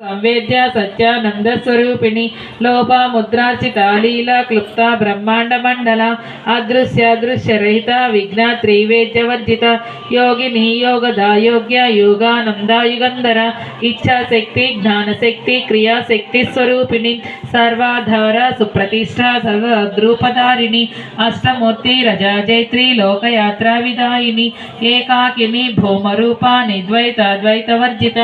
సంవేద్య సత్యానంద స్వరూపిణి లోపముద్రార్చిత లీల క్లుప్త బ్రహ్మాండ మండల అదృశ్య దృశ్య రహిత విఘ్న త్రివేద్యవర్జిత యోగిని యోగద యోగ్య యోగానంద యుగంధర ఇచ్ఛాశక్తి జ్ఞానశక్తి క్రియాశక్తి స్వరూపిణి సర్వాధార సుప్రతిష్ట సర్వద్రూపధారిణి అష్టమూర్తి రజాజైత్రి లోకయాత్రా విదాయిని ఏకాకిని భౌమరూప నిద్వైత ద్వైతవర్జిత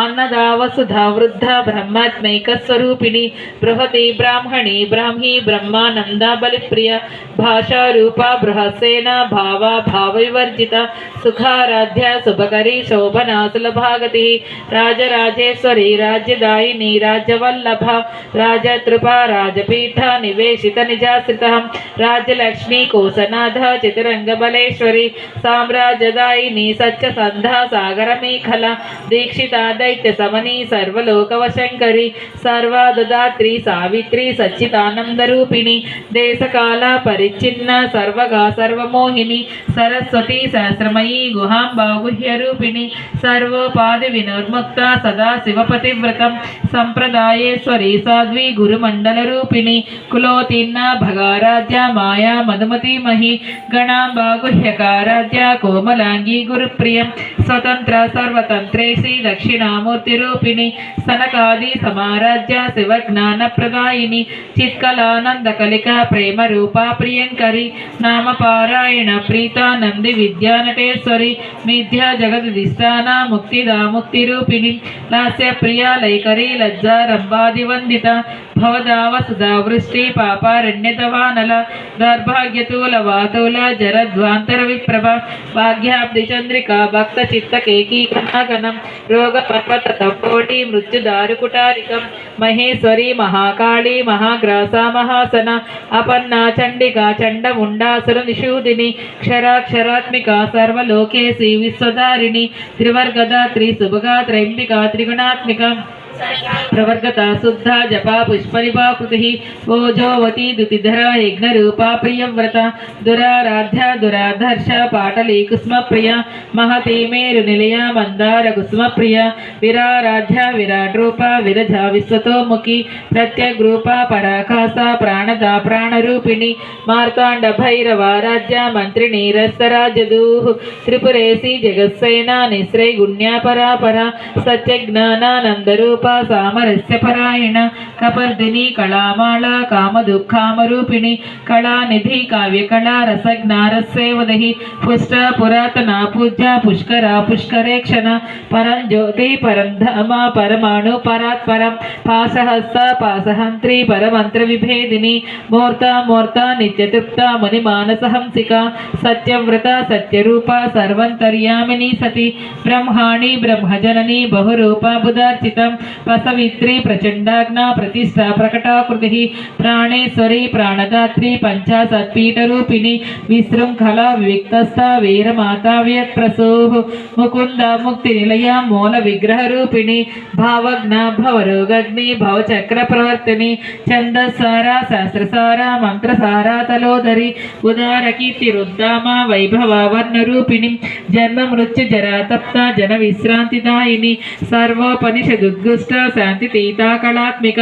అన్నదా వసుధా वृद्धा ब्रह्मात्मैकस्वरूपिणी बृहति ब्राह्मणी, ब्राह्मी, ब्रह्मानन्दा, बलिप्रिया, भाषारूपा, बृहसेना, भावा भावविवर्जिता सुखाराध्या, सुभकरी, शोभना, सुलभागति, राजराजेश्वरी राज्यदायिनी राज्यवल्लभा राजतृपा, राजपीठ, निवेशित, निजाश्रितः, राजलक्ष्मी, कोसनाथ चितरङ्गबलेश्वरी साम्राजदायिनी सागर मेखला दीक्षिता, दैत्यसमनी सर्व సర్వలోకవశంకరి సర్వదదాత్రి సావిత్రి సచ్చిదానందరూపిణి దేశకాల పరిచ్ఛిన్న సర్వగా సర్వమోహిని సరస్వతి సహస్రమయీ గుహాంబా గుహ్య రూపిణి సర్వోపాధి వినోర్ముక్త సదా శివపతివ్రతం సంప్రదాయేశ్వరి సాధ్వి గురుమండల రూపిణి కులోతిన్న భగారాధ్య మాయా మధుమతి మహి గణాంబాగుహ్యకారాధ్య కోమలాంగి గురుప్రియం స్వతంత్ర సర్వతంత్రేసి దక్షిణామూర్తి రూపిణి సనకాది సమారాధ్య శివ జ్ఞాన ప్రదాయిని చిత్కలానంద కలిక ప్రేమ రూపా ప్రియంకరి నామ పారాయణ ప్రీతానంది విద్యానటేశ్వరి మిథ్యా జగదిస్థాన ముక్తిదా ముక్తి రూపిణి లాస్య ప్రియా లైకరి లజ్జా రంభాది వందిత భవదావ సుధా వృష్టి పాపారణ్యతవానల దౌర్భాగ్యతూల వాతూల జరద్వాంతర విప్రభ భాగ్యాబ్ది చంద్రిక భక్త చిత్త కేకీకనాగనం రోగ పర్వత తప్పోటి మృత్యుదారుకుటారికం మహేశ్వరి మహాకాళీ మహాగ్రాస మహాసన అపన్నా చండికా చండముండాసుర నిషూదిని క్షరాక్షరాత్మిక సర్వలోకేసి విశ్వధారిణి త్రివర్గద త్రిశుభగా త్రైంబిక త్రిగుణాత్మిక प्रवर्गता शुद्धा, जपा पुष्परिपाकृतिः ओजोवती दुतिधरा प्रिय व्रत, दुराराध्या, दुराधर्ष, पाटली कुसुम प्रिय महती कुसुम मन्दारकुसुमप्रिया विराराध्या, विराट्रूपा, विरजा, विश्वतोमुखी, प्रत्यग्रूपा प्राण प्राणदा, प्राणरूपिणी मार्ताण्डभैरवाराध्या मन्त्रिणी रस्तराजदूः त्रिपुरेशी, जगत्सेना निस्रैगुण्या सत्यज्ञानंद रूप सामरस्यपरायण कपर्दिनी, कलामाला काम दुखामूपिणी कला निधि काव्य कला रसज्ञारस्वी पुष्ट, पुरातना, पूज्या, पुष्करा, पुष्करेक्षण परम ज्योति परम धाम परमाणु परात्परम पाशहस्त पाशहंत्री परमंत्र विभेदिनी मूर्ता मूर्ता, नित्यतृप्ता मुनिमानस हंसिका सत्यव्रता सत्यूपा सर्वंतरियामिनी सती, ब्रह्माणी, ब्रह्मजननी, बहुरूपा बुदार्चिता సత్యవ్రత సత్యరూప సర్వంతర్యామిని పసవిత్రి ప్రచండాగ్న ప్రతిష్ఠా ప్రకటాకృతి ప్రాణేశ్వరి ప్రాణదాత్రి పంచాసత్పీఠరూపిణి విశృంఖల వివిక్తస్థ వీరమాత వ్యత్ప్రసూ ముకుంద ముక్తి నిలయ మూల విగ్రహ రూపిణి భావజ్ఞ భవరోగగ్ని భవచక్ర ప్రవర్తిని ఛందసార శాస్త్రసార మంత్రసార తలోదరి ఉదార కీర్తి రుద్దామ వైభవ వర్ణ రూపిణి జన్మ మృత్యు జరాతప్త జన విశ్రాంతిదాయిని సర్వోపనిషదుద్గుష్ట శాంతి తీతా కళాత్మిక.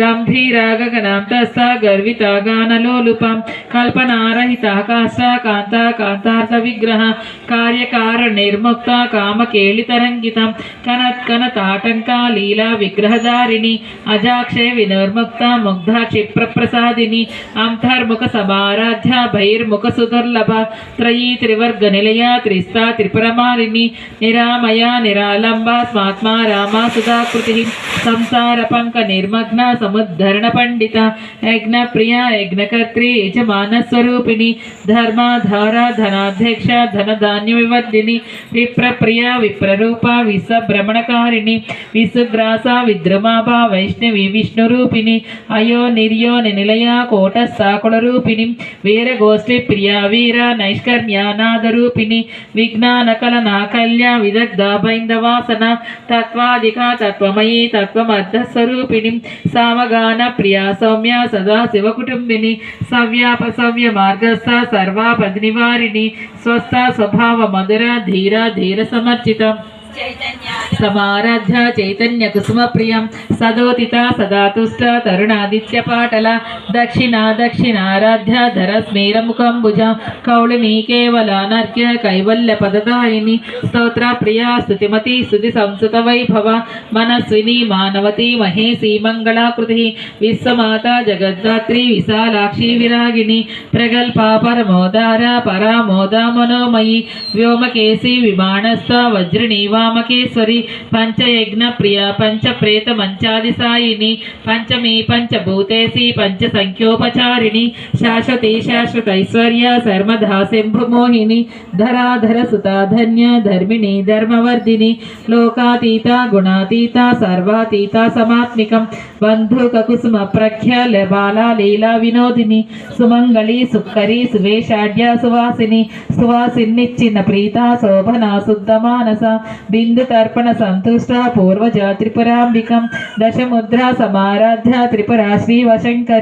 గంభీరాగనాంతస్థ గర్విత గానలోలుపం. కల్పనారహిత కాష్ట కాంత కాంతార్థ విగ్రహ. కార్యకార నిర్ముక్త కామకేళితరంగితం. కనత్ కనత్కనతాటంక లీలా విగ్రహధారిణి. అజాక్షయ వినిర్ముక్త ముగ్ధ క్షిప్రప్రసాదిని. అంతర్ముఖ సమారాధ్య బహిర్ముఖ సుదుర్లభ. త్రయీ త్రివర్గ నిలయ త్రిస్తా త్రిపురమాలిని. నిరామయ నిరాలంబ స్మాత్మా రామ సుధాకృతి. సంసార పంక నిర్మగ్న సముద్ధరణ పండిత యజ్ఞ ప్రియ యజ్ఞకర్త్రి యజమాన స్వరూపిణి ధర్మాధార ధనాధ్యక్ష ధనధాన్య వివర్ధిని విప్రప్రియ విప్రరూప విశ్వభ్రమణకారిణి విసుగ్రాస విద్రుమాభ వైష్ణవి విష్ణురూపిణి అయో నిర్యో నిలయ కోట సాకుల రూపిణి వీరగోష్ఠి ప్రియ వీర నైష్కర్మ్యానాదరూపిణి విజ్ఞానకల నాకల్య విదగ్ధ బైందవాసన తత్వాధిక తత్వమయీ తత్వమర్ధ స్వరూపిణి సామగాన ప్రియా సౌమ్య సదా శివ కుటుంబిని సవ్యాప సవ్య మార్గస్థ సర్వాపది నివారిణి స్వస్థ స్వభావ మధుర ధీర ధీర సమర్చిత. చైతన్య సమారాధ్య చైతన్య కుసుమ ప్రియం సదోతిత సదాతుష్ట తరుణాదిత్య పాటల. దక్షిణ దక్షిణారాధ్య ధర స్మేర ముఖంబుజ కౌళిని కేవల నర్క్య కైవల్య పదదాయిని. స్తోత్ర ప్రియా స్తుతిమతి స్తుతి సంస్కృత వైభవ. మనస్విని మానవతి మహేసి మంగళాకృతి. విశ్వమాత జగద్ధాత్రి విశాలాక్షి విరాగిణి. ప్రగల్భా పరమోదార పరామోద మనోమయి. వ్యోమకేసి విమానస్థ వజ్రిణి వామకేశ్వరి. పంచయజ్ఞ ప్రియ పంచప్రేత మంచాది సాయిని పంచమి పంచభూతేసి పంచ సంఖ్యోపచారిణి శాశ్వతి శాశ్వత ఐశ్వర్య సర్మధా శంభుమోహిని ధరాధర సుతాధన్య ధర్మిణి ధర్మవర్ధిని లోకాతీత గుణాతీత సర్వాతీత సమాత్మికం బంధుక కుసుమ ప్రఖ్య బాలా లీలా వినోదిని సుమంగళి సుక్కరి సువేషాఢ్య సువాసిని సువాసిన్నిచ్చిన ప్రీత శోభన శుద్ధ మానస బిందు తర్పణ సంతుష్ట పూర్వజ త్రిపురాంబికం దశముద్ర సమారాధ్య త్రిపుర శ్రీవశంకరి.